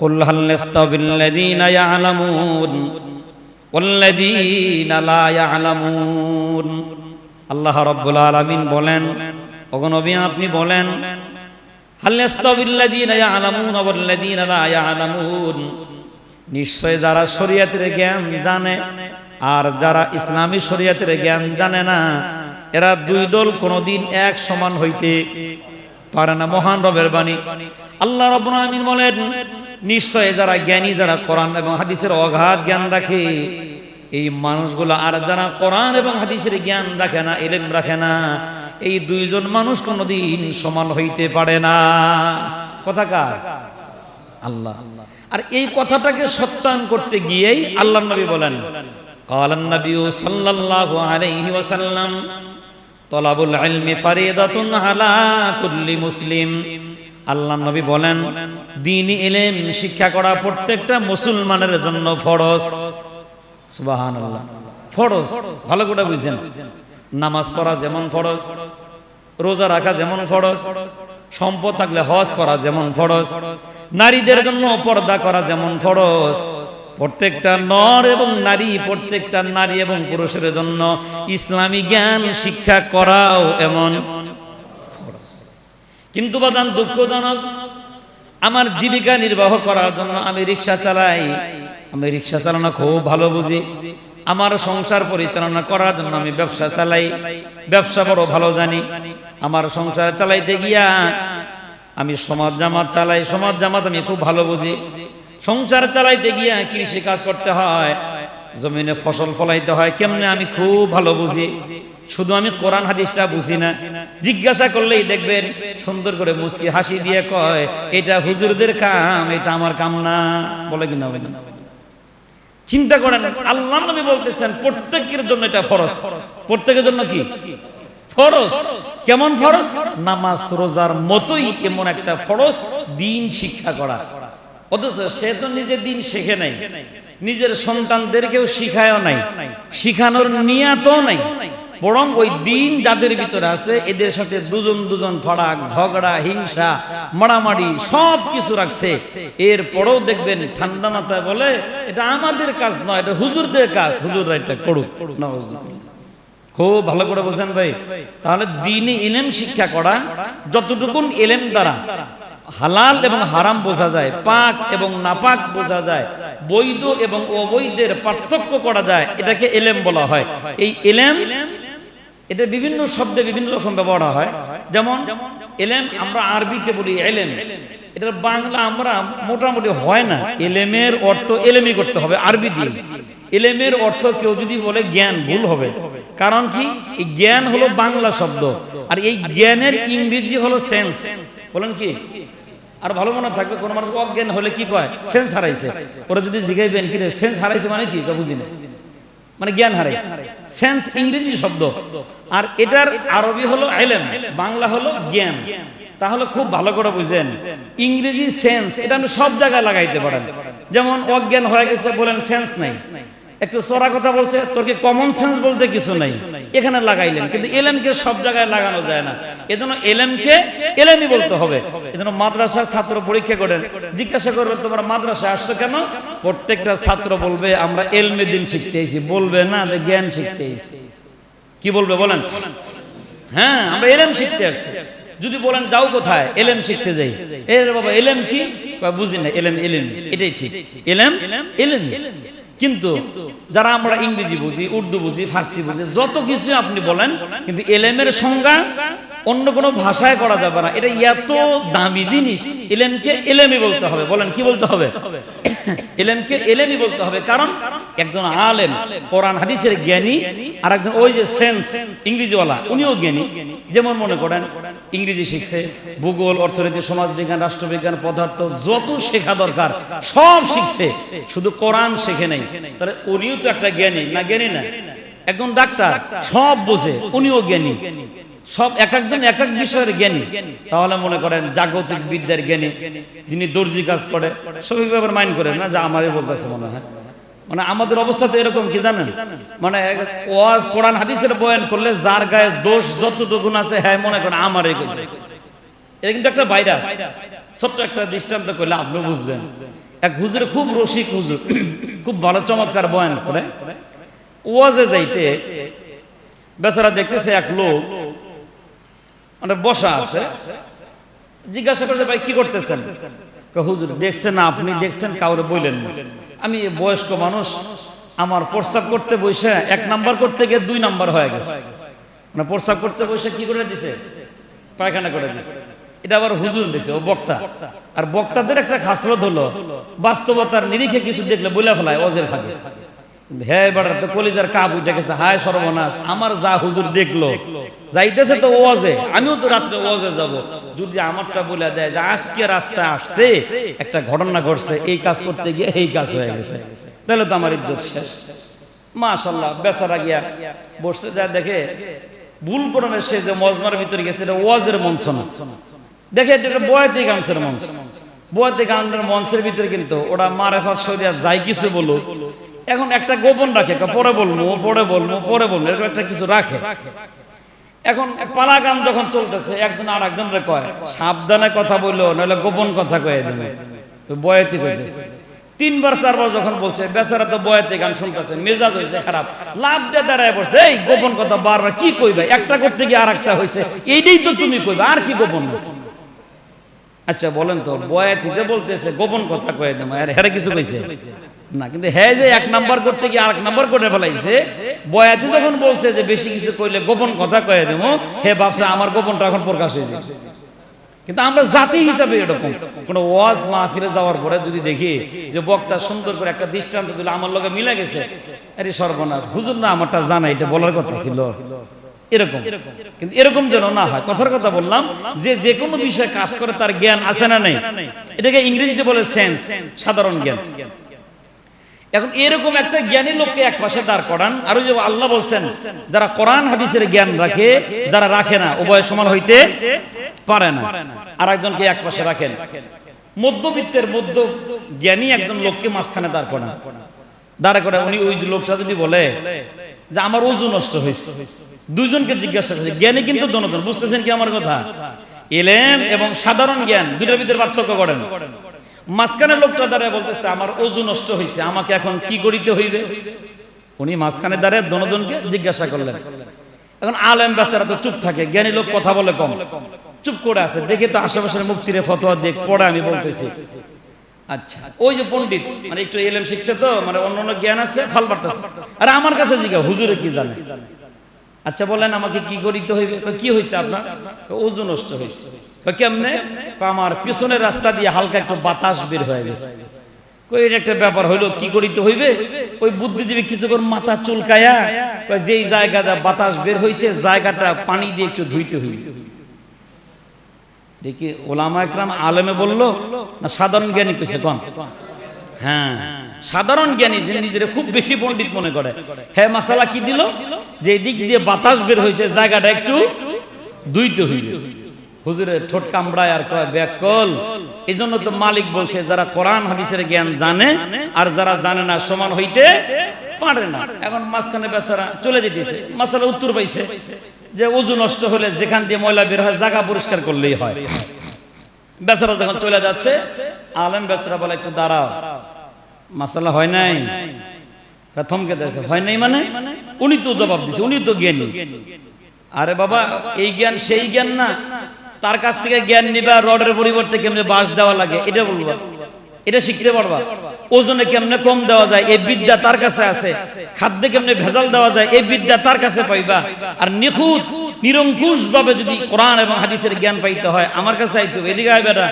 قل هل يستوي الذين يعلمون والذين لا يعلمون আল্লাহ রাব্বুল আলামিন বলেন ওগো নবী আপনি বলেন হাল ইয়াস্তাবিল্লাযীনা ইয়ালামুন ওয়াল্লাযীনা লা ইয়ালামুন নিশ্চয় যারা শরীয়তের জ্ঞান জানে আর যারা ইসলামী শরীয়তের জ্ঞান জানে না এরা দুই দল কোনোদিন এক সমান হইতে পারে না মহান রবের বাণী আল্লাহ রাব্বুল আলামিন বলেন নিশ্চয় যারা জ্ঞানী, যারা কোরআন এবং হাদিসের অগাধ জ্ঞান রাখে, এই মানুষগুলো আর যারা কোরআন এবং হাদিসের জ্ঞান রাখে না, এলেম রাখে না, এই দুইজন মানুষ কোনোদিন সমান হইতে পারে না। কথা কার? আল্লাহ। আর এই কথাটাকে সত্যায়ন করতে গিয়েই আল্লাহ নবী বলেন কালান নবী সাল্লাল্লাহু আলাইহি ওয়াসাল্লাম, তলাবুল ইলমি ফারিদাতুন আলা কুল্লি মুসলিম। আল্লাহ নবী বলেন, দিন ইলম, শিক্ষা করা প্রত্যেকটা মুসলমানের জন্য ফরজ। সুবহানাল্লাহ। ফরজ, ভালো করে বুঝছেন নামাজ পড়া যেমন ফরজ, রোজা রাখা যেমন ফরজ, সম্পদ থাকলে হজ করা যেমন ফরজ, নারীদের জন্য পর্দা করা যেমন ফরজ। প্রত্যেকটা নর এবং নারী, প্রত্যেকটা নারী এবং পুরুষের জন্য ইসলামী জ্ঞান, শিক্ষা করাও এমন। কিন্তু বাদান দুঃখজনক। আমার জীবিকা নির্বাহ করার জন্য আমি রিক্সা চালাই। আমি রিক্সা চালানো খুব ভালো বুঝি। আমার সংসার পরিচালনা করার জন্য আমি ব্যবসা চালাই। ব্যবসা বড় ভালো জানি। আমার সংসার চালাইতে গিয়া আমি সমাজ জামাত চালাই। সমাজ জামাত আমি খুব ভালো বুঝি। সংসার চালাইতে গিয়া কৃষি কাজ করতে হয়। জমিনে ফসল ফলাইতে হয়। কেমনে আমি খুব ভালো বুঝি। শুধু আমি কোরআন হাদিসটা বুঝি না। জিজ্ঞাসা করলেই দেখবেন সুন্দর করে মুস্কি হাসি দিয়ে কয়, এটা হুজুরদের কাম, এটা আমার কাম না। বলে কিনা বলে। না চিন্তা করেন, আল্লাহ নবী বলতেছেন, প্রত্যেকের জন্য এটা ফরজ। প্রত্যেকের জন্য কি? ফরজ। কেমন ফরজ? নামাজ, রোজার মতোই কেমন একটা ফরজ, দিন শিক্ষা করা। অথচ সে তো নিজের দিন শেখে নাই। নিজের সন্তানদেরকেও শিখায়ও নাই। শিখানোর নিয়াতও নাই। বরং ওই দিন যাদের ভিতরে আছে, এদের সাথে দুজন দুজন ফাড়াক ঝগড়া, হিংসা, মারামারি সব কিছু রাখছে। এরপরেও দেখবেন ঠান্ডা মাথায় বলে, এটা আমাদের কাজ নয়, এটা হুজুরদের কাজ। হুজুররা এটা করুক। খুব ভালো করে বোঝেন ভাই। তাহলে দিনে ইলেম শিক্ষা করা, যতটুকুন এলেম দ্বারা হালাল এবং হারাম বোঝা যায়, পাক এবং নাপাক বোঝা যায়, বৈধ এবং অবৈধের পার্থক্য করা যায়, এটাকে এলেম বলা হয়। এই এলেম এটা বিভিন্ন শব্দে বিভিন্ন রকম ব্যবহার হয়। যেমন, এলেম, আমরা আরবিতে বলি এলেম। এটা বাংলা আমরা মোটামুটি হয় না। এলেমের অর্থ এলেমি করতে হবে, আরবি দিয়ে। এলেমের অর্থ কেউ যদি বলে জ্ঞান, ভুল হবে। কারণ কি? এই জ্ঞান হলো বাংলা শব্দ। আর এই জ্ঞানের ইংরেজি হলো সেন্স। বলেন কি? আর ভালো মনে থাকবে, কোন মানুষ অজ্ঞান হলে কি কয়? সেন্স হারাইছে। ওরা যদি জিগাইবেন, কি সেন্স হারাইছে মানে কি? বুঝি না। মানে জ্ঞান হারাইছে। সেন্স ইংরেজি শব্দ। আর এটার আরবি হলো এলেম, বাংলা হলো জ্ঞান। তাহলে খুব ভালো করে বুঝেন। ইংরেজি সেন্স এটা আমি সব জায়গায় লাগাইতে পারেন। যেমন অজ্ঞান হয়ে গেছে বলেন সেন্স নাই। একটু চড়া কথা বলছে, তোর কি কমন সেন্স বলতে কিছু নাই? এখানে লাগাইলেন, কিন্তু এলেমকে সব জায়গায় লাগানো যায় না। এজন্য এলেমকে এলেমই বলতে হবে। এজন্য মাদ্রাসার ছাত্র পরীক্ষা করেন, জিজ্ঞাসা করবে তোমরা মাদ্রাসায় আসছো কেন? প্রত্যেকটা ছাত্র বলবে, আমরা এলমে দিন শিখতে এসেছি। বলবে, না যে জ্ঞান শিখতে এসেছি। কি বলবে বলেন? হ্যাঁ আমরা এলেম শিখতে আসছি। যদি বলেন, যাও কোথায়? এলেম শিখতে যাই। এ রে বাবা, এলেম কি? বুঝি না, এলেম এলেম এটাই ঠিক। এলেম এলেম কিন্তু যারা আমরা ইংরেজি বুঝি উর্দু বুঝি ফার্সি বুঝি যত কিছু আপনি বলেন কিন্তু এলেমের সংজ্ঞা অন্য কোনো ভাষায় করা যাবে না। এটা এত দামি জিনিস। এলেমকে এলেমই বলতে হবে। বলেন কি বলতে হবে? এলেমকে এলেমই বলতে হবে। কারণ একজন আলেম, কোরআন, হাদিসের জ্ঞানী আর একজন ওই যে সেন্স, ইংরেজিওয়ালা, উনিও জ্ঞানী। যেমন মনে করেন, ইংরেজি শিখছে, ভূগোল, অর্থনীতি, সমাজবিজ্ঞান, রাষ্ট্রবিজ্ঞান, পদার্থ, যত শেখা দরকার, সব শিখছে, শুধু কোরআন শেখে নাই। তাহলে উনিও তো একটা জ্ঞানী, না জ্ঞানী না? একজন ডাক্তার, সব বোঝে, উনিও জ্ঞানী। সব এক একজন এক এক বিষয়ের জ্ঞানী। তাহলে মনে করেন জাগতিক বিদ্যার জ্ঞানী, যিনি দর্জি কাজ করে সবই ব্যাপার মাইন্ড করে না যা আমারই বলতেছে মনে হয়। মানে আমাদের অবস্থা তো এরকম, কি জানেন? মানে ওয়াজ, কোরআন, হাদিসের বয়ান করলে যার গায়ে দোষ যতটুকু আছে হ্যাঁ মনে করেন আমারই করতেছে এটা কিন্তু একটা ভাইরাস ছোট্ট একটা দৃষ্টান্ত করলে আপনি বুঝবেন। এক হুজুরে, খুব রসিক হুজুর, খুব ভালো, চমৎকার বয়ান করে। ওয়াজে যাইতে বেচারা দেখতেছে এক লোক মানে বসা আছে। জিজ্ঞাসা করছে, ভাই, কি করতেছেন? হুজুর, দেখছেন আপনি? দেখছেন? কাউরে বললেন আমি বয়স্ক মানুষ, আমার প্রস্তাব করতে বসে এক নাম্বার করতে গিয়ে দুই নাম্বার হয়ে গেছে। মানে প্রস্তাব করতে বসে কি করে দিছে? পায়খানা করে দিছে। এটা আবার হুজুর দেখছে, ও বক্তা। আর বক্তাদের একটা খাসলত হলো, বাস্তবতার নিরিখে কিছু দেখলে বলে ফেলায় অজের ফাঁকে। হ্যাঁ এবার তো কলিজার কাপ উঠে গেছে, হায় সর্বনাশ। আমার যা হুজুর দেখল, যাইতেছে তো ওয়াজে আমিও তো রাত্রে ওয়াজে যাব। যদি আমারটা বলে দেয় যে আজকে রাস্তায় আসতে একটা ঘটনা ঘটছে, এই কাজ করতে গিয়ে এই কাজ হয়ে গেছে। তাহলে তো আমার ইজ্জত শেষ। মাশাল্লাহ বেচারা গিয়া বসতে যা দেখে ভুল করণের সে যে মজমার ভিতরে গেছে, এটা ওয়াজের মঞ্চ না। দেখে এটা একটা বয়াতি গানছের মঞ্চ। বয়াতি গানের মঞ্চের ভিতরে কিন্তু ওরা মারেফার সরিয়া যাই কিছু বলুক। এখন একটা গোপন রাখে পরে বলব পরে বলব পরে বলব, এরকম একটা কিছু রাখে। এখন পালা গান যখন চলতেছে, একজন আর একজনরে কয়, সাবধানে কথা বলল নাহলে গোপন কথা কয়ে দেবে। বয়াতি কইতেছে। তিনবার, চারবার যখন বলছে, বেচারা তো বয়াতে গান শুনতেছে, মেজাজ হয়েছে খারাপ লাভ দিয়ে দাঁড়ায় পড়ছে এই গোপন কথা বারবার কি কইবে? একটা করতে গিয়ে আর একটা হয়েছে এইটাই তো তুমি কইবে, আর কি গোপন আছে? আচ্ছা বলেন তো, বয়াতি যে বলতেছে, গোপন কথা কয়ে দেবো আর হেরে কিছু কইছে? না, কিন্তু হ্যাঁ যে এক নাম্বার করতে গিয়ে আরেক নাম্বার করে ফেলাইছে, বয়াতি যখন বলছে যে বেশি কিছু কইলে গোপন কথা কয়ে দেবো, হে ভাবছে আমার গোপনটা এখন প্রকাশ হয়ে যাবে। কিন্তু আমরা জাতি হিসাবে এরকম। কোনো ওয়াজ মাহফিলে যাওয়ার পরে যদি দেখি যে বক্তা সুন্দর করে একটা দৃষ্টান্ত দিলে, আমার লগে মিলে গেছে, আরে সর্বনাশ, হুজুর না আমারটা জানা, এটা বলার কথা ছিল। এরকম। কিন্তু এরকম যেন না হয়, কথার কথা বললাম যে যে কোনো বিষয়ে কাজ করে তার জ্ঞান আছে না নেই? এটাকে ইংরেজিতে বলে সেন্স সাধারণ জ্ঞান। এখন এরকম একটা জ্ঞানী লোককে এক পাশে দাঁড় করান, আর যে আল্লাহ বলছেন, যারা কোরআন হাদিসের জ্ঞান রাখে, যারা রাখে না, উভয় সমান হইতে পারে না। আর একজনকে এক পাশে রাখেন। মধ্যবিত্তের মধ্য জ্ঞানী একজন লোককে মাঝখানে দাঁড় করান। দাঁড়া করে উনি ওই লোকটা যদি বলে যে আমার ওজন নষ্ট হয়েছে। দুজনকে জিজ্ঞাসা করছে, জ্ঞানী কিন্তু দনজন বুঝতেছেন কি আমার কথা? এলেম এবং সাধারণ জ্ঞান দুটার ভিতরে পার্থক্য করেন। মাঝখানে লোকটা দাঁড়ায় বলতেছে, আমার ওজু নষ্ট হয়েছে, আমাকে এখন কি করিতে হইবে? উনি মাঝখানে দাঁড়ায় দনজনকে জিজ্ঞাসা করলেন। এখন আলেম বেচারা তো চুপ থাকে, জ্ঞানী লোক কথা বলে কম। চুপ করে আছে, দেখে তো আশেপাশের মুক্তিরে ফতোয়া দেখ পড়ে আমি বলতেছি। আচ্ছা ওই যে পণ্ডিত মানে একটু এলেম শিখছে তো মানে অন্য অন্য জ্ঞান আছে ফাল বাড়তেছে আর আমার কাছে জিজ্ঞা হুজুরে কি জানে? আচ্ছা বলেন আমাকে কি করিতে হইবে? কি হয়েছে আপনার? ওজন নষ্ট হয়েছে কেমনে? আমার পিছনের রাস্তা দিয়ে হালকা একটু বাতাস বের হয়ে গেছে। কই একটা ব্যাপার হইল কি করিতে হইবে? ওই বুদ্ধিজীবী কিছুক্ষণ মাথা চুলকায়া কয়, যেই জায়গাটা বাতাস বের হইছে জায়গাটা পানি দিয়ে একটু ধুইতে হইবে। দেখি ওলামা একরাম আলেমে বলল, না, সাধারণ জ্ঞানী কইছে, কোন? হ্যাঁ সাধারণ জ্ঞানী যে নিজের খুব বেশি পণ্ডিত মনে করে। হ্যাঁ মাসালা কি দিল? যে দিয়ে বাতাস বের হয়েছে জায়গাটা একটু দুইতে হইবে হুজুরের ঠোঁট কামড়ায় আর কয় এই জন্য তো মালিক বলছে, যারা কোরআন, হাদিসের জ্ঞান জানে আর যারা জানে না, সমান হইতে পারে না। এখন মাঝখানে বেচারা চলে যেতেছে, মাসালা উত্তর পাইছে। যে ওজু নষ্ট হলে যেখান দিয়ে ময়লা বের হয়, জায়গা পরিষ্কার করলেই হয়। বেচারা যখন চলে যাচ্ছে, আলেম বেচারা বলে, একটু দাঁড়াও। মাসালা হয় নাই? থমকে দিয়েছে, হয় নাই মানে? উনি তো জবাব দিছে, উনি তো জ্ঞানী। আরে বাবা, এই জ্ঞান সেই জ্ঞান না। তার কাছ থেকে জ্ঞান নিবা, রডের পরিবর্তে কেমনি বাঁশ দেওয়া লাগে, এটা বলবা। এটা শিখতে পারবা। ওজনে কেমনে কম দেওয়া যায় এই বিদ্যা তার কাছে আছে। খাদ্যে কেমনে ভেজাল দেওয়া যায় এই বিদ্যা তার কাছে পাইবা। আর নিখুঁত নিরঙ্কুশ ভাবে যদি কোরআন এবং হাদিসের জ্ঞান পাইতে হয় আমার কাছে আইতে এদিকে আয় বেটা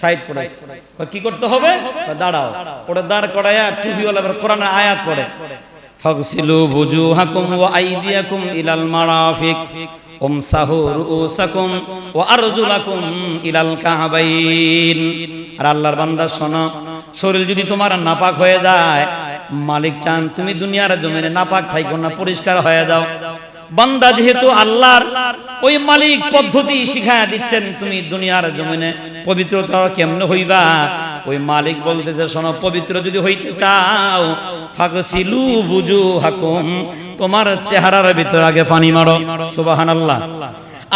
সাইড পড়াইছে কয়, কি করতে হবে? দাঁড়াও। ওটা দাঁড় করাইয়া টুপিওয়ালা এবার কোরআনের আয়াত পড়ে। ফাগসিলু বুজুহাকুম ওয়া আইদিয়াকুম ইলাল মারাফিক। বান্দা শরীর যদি তোমার নাপাক হয়ে যায়, মালিক চান তুমি দুনিয়ার জমিনে নাপাক না, পরিষ্কার হয়ে যাও। বান্দা যেহেতু আল্লাহর ওই মালিক পদ্ধতি শিখায়া দিচ্ছেন, তুমি দুনিয়ার জমিনে পবিত্রতা কেমনে হইবা? ওই মালিক বলতেছে, শোনো, পবিত্র যদি হইতে চাও, ফাগসিলু বুজু হাকুম তোমার চেহারার ভিতর আগে পানি মারো। সুবহানাল্লাহ।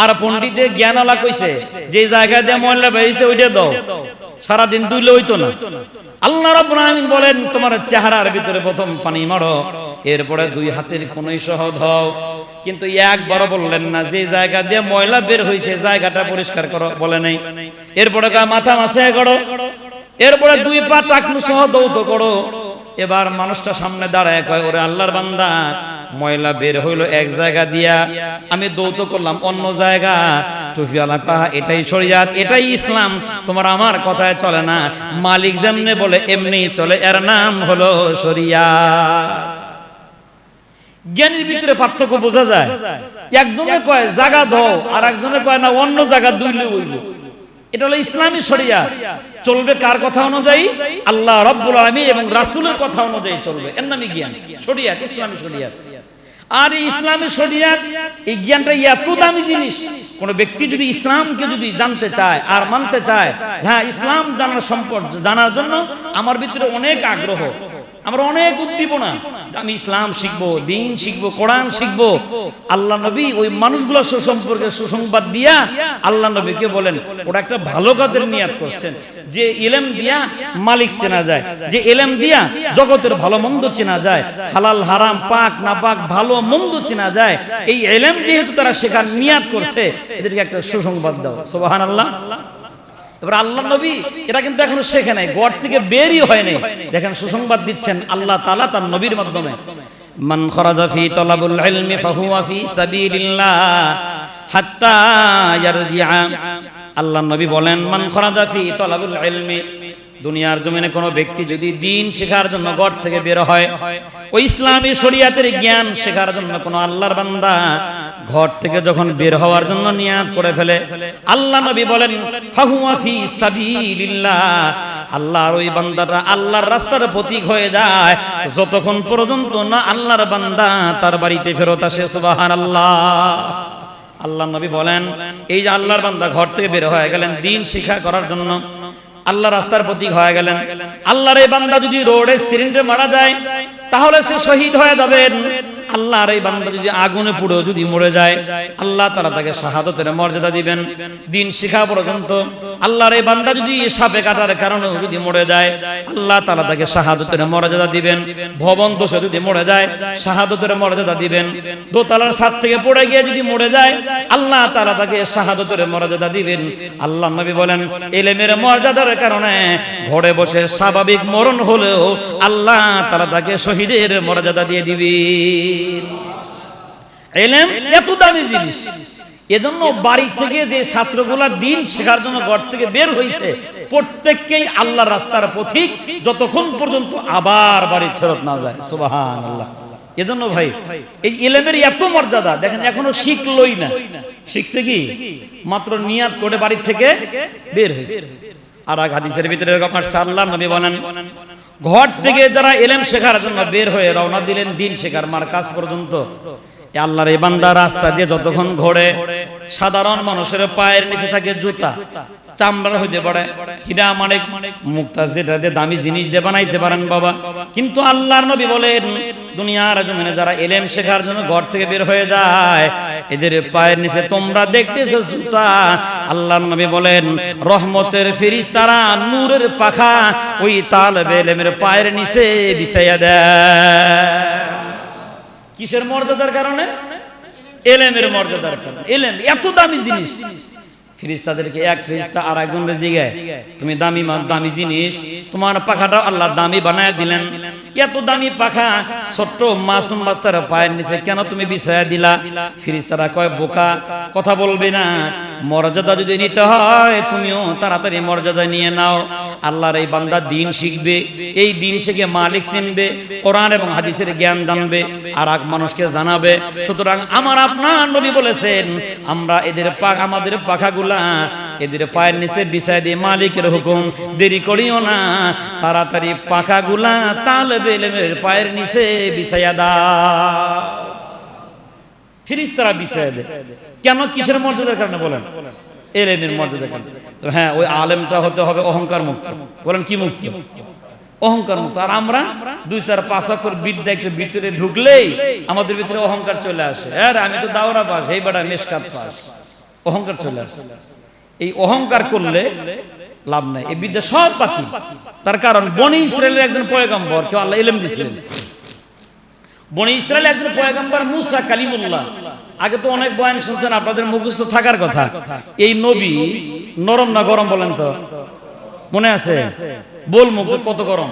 আর পণ্ডিতে জ্ঞান আলা কইছে, যে জায়গা দিয়ে ময়লা বেরিয়েছে, ওইটা দাও। সারাদিন দুইলে হইতো না। আল্লাহ রাব্বুল আলামিন বলেন, তোমার চেহারার ভিতরে প্রথম পানি মারো, এরপরে দুই হাতের কোনই সহ দাও। কিন্তু একবারও বললেন না, যে জায়গা দিয়ে ময়লা বের হয়েছে জায়গাটা পরিষ্কার করো, বলে নাই। এরপরে কয়, মাথা মাসে করো। এরপরে দুই পা টাকনু সহ দৌত করো। এবার মানুষটা সামনে দাঁড়ায়, কয়, ওরে আল্লাহর বান্দা ময়লা বের হইল এক জায়গা দিয়া, আমি দৌত করলাম অন্য জায়গা। টুফিওয়ালা পাহা এটাই শরিয়াত, এটাই ইসলাম। তোমার আমার কথায় চলে না। মালিক যেমনে বলে, এমনি চলে। এর নাম হলো জ্ঞানীর ভিতরে পার্থক্য বোঝা যায়। একজনে কয় জায়গা দাও। আর একজনে কয়, না, অন্য জায়গা দুইলে এটা হলো ইসলামী শরিয়া চলবে কার কথা অনুযায়ী? আল্লাহ রব্বুল আলামিন এবং রাসুলের কথা অনুযায়ী চলবে। এর নামই জ্ঞান। শরিয়াত, ইসলামী শরিয়াত। আর এই ইসলামী শরিয়াত, এই জ্ঞানটা এত দামি জিনিস, কোন ব্যক্তি যদি ইসলামকে যদি জানতে চায় আর মানতে চায় হ্যাঁ ইসলাম জানার সম্পর্ক জানার জন্য আমার ভিতরে অনেক আগ্রহ। আমরা অনেক উদ্দীপনা। আমি ইসলাম শিখব, দিন শিখব, কোরআন শিখব। আল্লাহ নবী ওই মানুষগুলো সুসম্পর্কে সুসংবাদ দিয়া আল্লাহ নবীকে বলেন, ওরা একটা ভালো কাজের নিয়াত করছেন। যে এলেম দিয়া মালিক চেনা যায়, যে এলেম দিয়া জগতের ভালো মন্দ চেনা যায়, হালাল, হারাম, পাক না পাক ভালো, মন্দ চেনা যায়। এই এলেম যেহেতু তারা শেখার নিয়াত করছে, এদেরকে একটা সুসংবাদ দাও। সোবাহান আল্লাহ এবার আল্লাহ নবী, এরা কিন্তু এখনও শেখে নাই গড় থেকে বেরই হয় নাই। দেখেন সুসংবাদ দিচ্ছেন আল্লাহ তালা তার নবীর মাধ্যমে। মান খরাজা ফি তলাবুল ইলমি ফাহুয়া ফি সাবিলিল্লাহ হাত্তা ইয়ারজিআ। আল্লাহ নবী বলেন, মান খরাজা ফি তলাবুল ইলমি। দুনিয়ার জমিনে কোনো ব্যক্তি যদি দিন শেখার জন্য গড় থেকে বের হয়, ওই ইসলামী শরিয়াতের জ্ঞান শেখার জন্য কোনো আল্লাহর বান্দা ঘর থেকে যখন বের হওয়ার জন্য নিয়াত করে ফেলে, আল্লাহ নবী বলেন, ফাহুয়া ফি সাবিলিল্লাহ। আল্লাহর ওই বান্দাটা আল্লাহর রাস্তার প্রতীক হয়ে যায়। যতক্ষণ পর্যন্ত না আল্লাহর বান্দা তার বাড়িতে ফেরত আসে, সুবহানাল্লাহ। আল্লাহ নবী বলেন, এই যে আল্লাহর বান্দা ঘর থেকে বের হয়ে গেলেন, দিন শিক্ষা করার জন্য আল্লাহ রাস্তার প্রতীক হয়ে গেলেন। আল্লাহর এই বান্দা যদি রোডে সিরিঞ্জে মারা যায়, তাহলে সে শহীদ হয়ে যাবেন। আল্লাহর এই বান্দা যদি আগুনে পুড়ে যদি মরে যায়, আল্লাহ তারা তাকে শাহাদতের মর্যাদা দিবেন। দিন শিখা পর্যন্ত আল্লাহর এই বান্দা যদি সাপে কাটার কারণে যদি মরে যায়, আল্লাহ তারা তাকে শাহাদতের মর্যাদা দিবেন। ভবন দোষে যদি মরে যায়, শাহাদতের মর্যাদা দিবেন। দোতলার ছাদ থেকে পড়ে গিয়ে যদি মরে যায়, আল্লাহ তারা তাকে শাহাদতের মর্যাদা দিবেন। আল্লাহ নবী বলেন, এলেমের মর্যাদার কারণে ঘরে বসে স্বাভাবিক মরণ হলেও আল্লাহ তালা তাকে শহীদের মর্যাদা দিয়ে দিবেন। এলেম এত দামি জিনিস। এজন্য বাড়ি থেকে যে ছাত্রগুলা দিন শেখার জন্য ঘর থেকে বের হয়েছে প্রত্যেককেই আল্লাহ রাস্তার পথিক, যতক্ষণ পর্যন্ত আবার বাড়ি ফেরত না যায়। সুবাহান আল্লাহ এজন্য ভাই, এই এলেমের এত মর্যাদা, দেখেন এখনও শিখলই না। শিখছে কি? মাত্র নিয়াত করে বাড়ি থেকে বের হয়েছে আর এক হাদিসের ভিতরে আপনার সাল্লাহ নবী বলেন, ঘর থেকে যারা এলেম শেখার জন্য বের হয়ে রওনা দিলেন, দিন শেখার মার কাজ পর্যন্ত আল্লাহর এই বান্দা রাস্তা দিয়ে যতক্ষণ ঘোরে, সাধারণ মানুষের পায়ের নিচে থাকে জুতা, চামড়ার হইতে পারে। হীরা মানিক মুক্তা যেটা দিয়ে দামি জিনিস দিয়ে বানাইতে পারেন বাবা। কিন্তু আল্লাহর নবী বলেন, দুনিয়ার জমিনে যারা এলেম শেখার জন্য ঘর থেকে বের হয়ে যায়, এদের পায়ের নিচে তোমরা দেখতেছো জুতা। আল্লাহর নবী বলেন, রহমতের ফেরেশতারা নূরের পাখা ওই তালবে এলেমের পায়ের নিচে বিছাইয়া দেয়। কিসের মর্যাদার কারণে? এলেমের মর্যাদার কারণে। এলেম, এত দামি জিনিস। ফিরিস্তাদেরকে এক ফিরিস্তা আর একজন জিগায় তুমি দামি দামি জিনিস। তোমার পাখাটা আল্লাহ দামি বানায় দিলেন। এত দামি পাখা ছোট্ট মাসুম বাচ্চার পায়ের নিচে কেন তুমি বিছায়া দিলা? ফিরিস্তারা কয়, বোকা, কথা বলবে না। মর্যাদা যদি নিতে হয়, তুমিও তাড়াতাড়ি মর্যাদা নিয়ে নাও। আল্লাহর এই বান্দা দিন শিখবে, এই দিন শিখে মালিক চিনবে, কোরআন এবং হাদিসের জ্ঞান জানবে, আর এক মানুষকে জানাবে। সুতরাং আমার আপনার নবী বলেছেন, আমরা এদের পাক, আমাদের পাখাগুলা এদের পায়ের নিচে বিছায় দিয়ে মালিকের হুকুম দেরি করিও না। তাড়াতাড়ি পাখাগুলা তাল বেলেমের পায়ের নিচে বিছাইয়া দাও। ফিরিস্তারা বিছাইয়া দেয়। কেন? কিসের মর্যাদার কারণে বলেন? এলেমের মর্যাদার কারণে। হ্যাঁ ওই আলেমটা হতে হবে অহংকার মুক্ত। বলেন, কি মুক্তি? অহংকার মুক্ত। আর আমরা দুই চার পাঁচ অক্ষর বিদ্যা একটু ভিতরে ঢুকলেই আমাদের ভিতরে অহংকার চলে আসে। হ্যাঁ আমি তো দাওরা পাস এই বেটা, মেশকাত পাস। অহংকার চলে আসে। এই অহংকার করলে লাভ নাই। এই বিদ্যা সব পাতি তার কারণ, বনি ইসরায়েলের একজন পয়গম্বর, কেউ আল্লাহ ইলম দিছিলেন বনি ইসরায়েলের একজন পয়গম্বর মুসা কালিমুল্লাহ। আগে তো অনেক বয়ান শুনছেন আপনাদের মুখস্থ থাকার কথা। এই নবী নরম না গরম বলেন তো? মনে আছে? বল মুখ কত গরম?